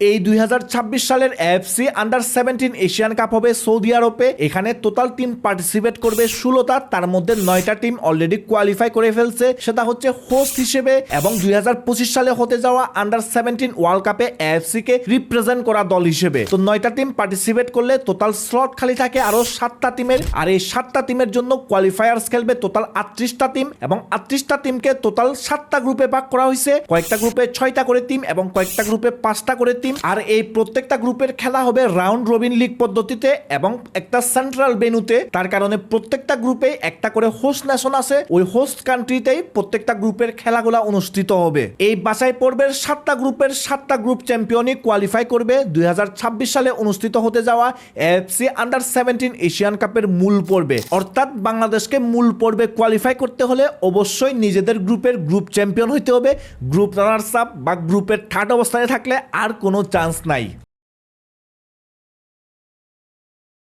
এই দুই হাজার ছাব্বিশ সালের FC under seventeen Asian cup হবে সৌদি আরবে। এখানে টোটাল টিম পার্টিসিপেট করবে ষোলোটা, তার মধ্যে নয়টা টিম অলরেডি কোয়ালিফাই করে ফেলছে। সেটা হচ্ছে হোস্ট হিসেবে এবং দুই হাজার পঁচিশ সালে হতে যাওয়া আন্ডার সেভেন্টিন ওয়ার্ল্ড কাপে এফসি কে রিপ্রেজেন্ট করা দল হিসেবে। তো নয়টা টিম পার্টিসিপেট করলে টোটাল স্লট খালি থাকে আরও সাতটা টিমের। আর এই সাতটা টিমের জন্য কোয়ালিফায়ার্স খেলবে টোটাল আটত্রিশটা টিম এবং আটত্রিশটা টিমকে টোটাল সাতটা গ্রুপে ভাগ করা হয়েছে। কয়েকটা গ্রুপে ছয়টা করে টিম এবং কয়েকটা গ্রুপে পাঁচটা করে টিম আর এই প্রত্যেকটা গ্রুপের খেলা হবে রাউন্ড রবিন লিগ পদ্ধতিতে এবং একটা সেন্ট্রাল বেনুতে তার কারণে প্রত্যেকটা গ্রুপে একটা করে হোস্ট নেশন আছে। ওই হোস্ট কান্ট্রিতেই প্রত্যেকটা গ্রুপের খেলাগুলো অনুষ্ঠিত হবে। এই বাছাই পর্বের সাতটা গ্রুপের সাতটা গ্রুপ চ্যাম্পিয়নই কোয়ালিফাই করবে দুই সালে অনুষ্ঠিত হতে যাওয়া এফসি আন্ডার সেভেন্টিন এশিয়ান কাপের মূল পর্বে। অর্থাৎ বাংলাদেশকে মূল পর্বে কোয়ালিফাই করতে হলে অবশ্যই নিজেদের গ্রুপের গ্রুপ চ্যাম্পিয়ন হইতে হবে। গ্রুপ রানার্স আপ বা গ্রুপের থার্ড অবস্থানে থাকলে আর কোনো চান্স নাই।